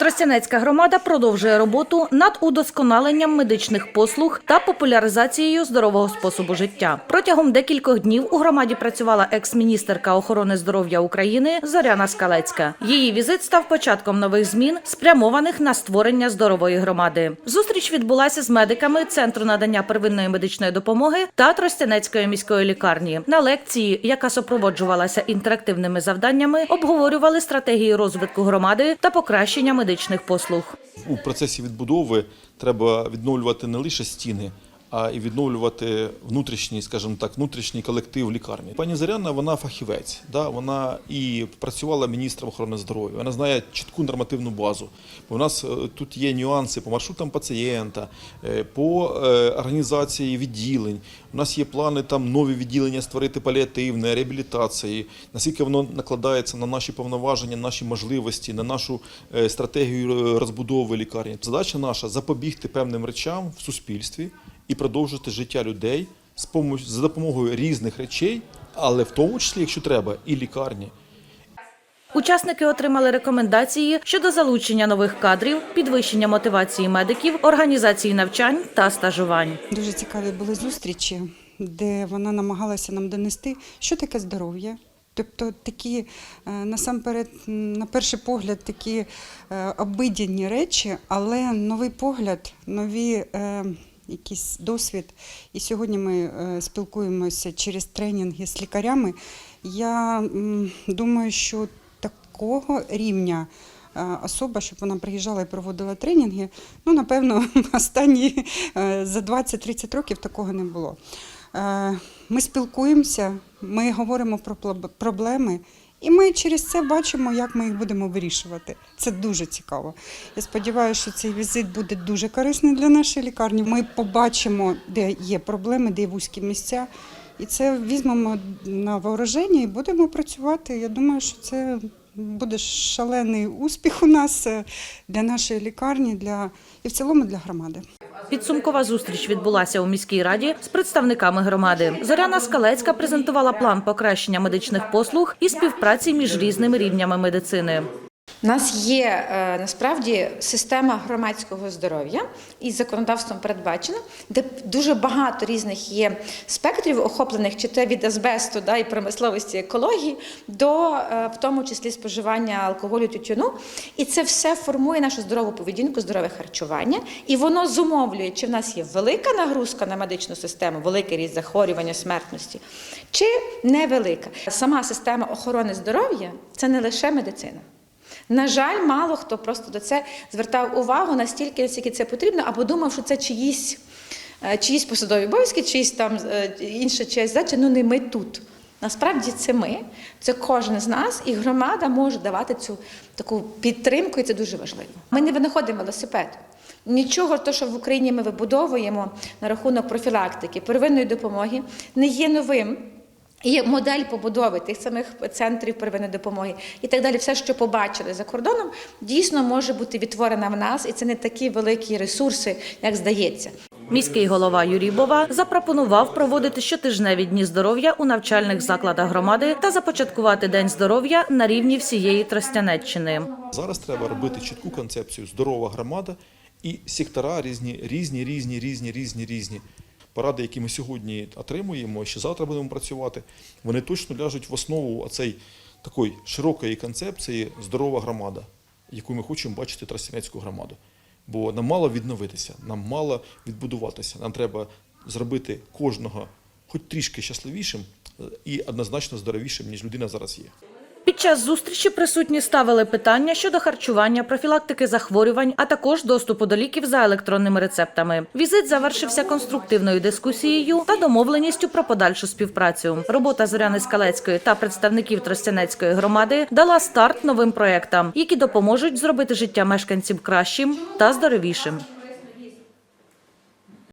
Тростянецька громада продовжує роботу над удосконаленням медичних послуг та популяризацією здорового способу життя. Протягом декількох днів у громаді працювала екс-міністерка охорони здоров'я України Зоряна Скалецька. Її візит став початком нових змін, спрямованих на створення здорової громади. Зустріч відбулася з медиками центру надання первинної медичної допомоги та Тростянецької міської лікарні. На лекції, яка супроводжувалася інтерактивними завданнями, обговорювали стратегії розвитку громади та покращення медичних послуг. У процесі відбудови треба відновлювати не лише стіни, а і відновлювати внутрішній, скажімо так, внутрішній колектив лікарні. Пані Заряна, вона фахівець, да, вона і працювала міністром охорони здоров'я. Вона знає чітку нормативну базу. У нас е, тут є нюанси по маршрутам пацієнта, е, по е, організації відділень. У нас є плани там нові відділення створити паліативне, реабілітації. Наскільки воно накладається на наші повноваження, наші можливості, на нашу стратегію розбудови лікарні. Задача наша запобігти певним речам в суспільстві і продовжити життя людей з помощ- за допомогою різних речей, але в тому числі, якщо треба, і лікарні. Учасники отримали рекомендації щодо залучення нових кадрів, підвищення мотивації медиків, організації навчань та стажувань. Дуже цікаві були зустрічі, де вона намагалася нам донести, що таке здоров'я. Тобто такі е, насамперед, на перший погляд, такі е, речі, але новий погляд, нові е, якийсь досвід. І сьогодні ми е, спілкуємося через тренінги з лікарями. Я думаю, що такого рівня е, особа, щоб вона приїжджала і проводила тренінги, ну, напевно, останні е, за 20-30 років такого не було. Ми спілкуємося, ми говоримо про проблеми, і ми через це бачимо, як ми їх будемо вирішувати. Це дуже цікаво. Я сподіваюся, що цей візит буде дуже корисний для нашої лікарні. Ми побачимо, де є проблеми, де є вузькі місця. І це візьмемо на вооруження і будемо працювати. Я думаю, що це буде шалений успіх у нас е, для нашої лікарні, для і в цілому для громади. Підсумкова зустріч відбулася у міській раді з представниками громади. Зоряна Скалецька презентувала план покращення медичних послуг і співпраці між різними рівнями медицини. У нас є е, насправді система громадського здоров'я і законодавством передбачено, де дуже багато різних є спектрів, охоплених чи те від азбесту да, і промисловості екології, до е, в тому числі споживання алкоголю, тютюну. І це все формує нашу здорову поведінку, здорове харчування, і воно зумовлює, чи в нас є велика нагрузка на медичну систему, великий ріст захворювання, смертності, чи невелика. Сама система охорони здоров'я це не лише медицина. На жаль, мало хто просто до це звертав увагу настільки, наскільки це потрібно, або думав, що це чиїсь, е, чиїсь посадові обов'язки, чиїсь там е, інша чиясь задача, ну не ми тут. Насправді це ми, це кожен з нас, і громада може давати цю таку підтримку, і це дуже важливо. Ми не винаходимо велосипед. Нічого, то, що в Україні ми вибудовуємо на рахунок профілактики, первинної допомоги, не є новим. І модель побудови тих самих центрів первинної допомоги і так далі, все, що побачили за кордоном, дійсно може бути відтворена в нас, і це не такі великі ресурси, як здається. Міський голова Юрій Бова запропонував проводити щотижневі дні здоров'я у навчальних закладах громади та започаткувати день здоров'я на рівні всієї Тростянеччини. Зараз треба робити чітку концепцію здорова громада і сектора різні, різні, різні, різні, різні, різні. Поради, які ми сьогодні отримуємо, ще завтра будемо працювати, вони точно ляжуть в основу цієї такої широкої концепції здорова громада, яку ми хочемо бачити Тростянецьку громаду. Бо нам мало відновитися, нам мало відбудуватися. Нам треба зробити кожного хоч трішки щасливішим е, і однозначно здоровішим, ніж людина зараз є. Під час зустрічі присутні ставили питання щодо харчування, профілактики захворювань, а також доступу до ліків за електронними рецептами. Візит завершився конструктивною дискусією та домовленістю про подальшу співпрацю. Робота Зоряни Скалецької та представників Тростянецької громади дала старт новим проектам, які допоможуть зробити життя мешканців кращим та здоровішим.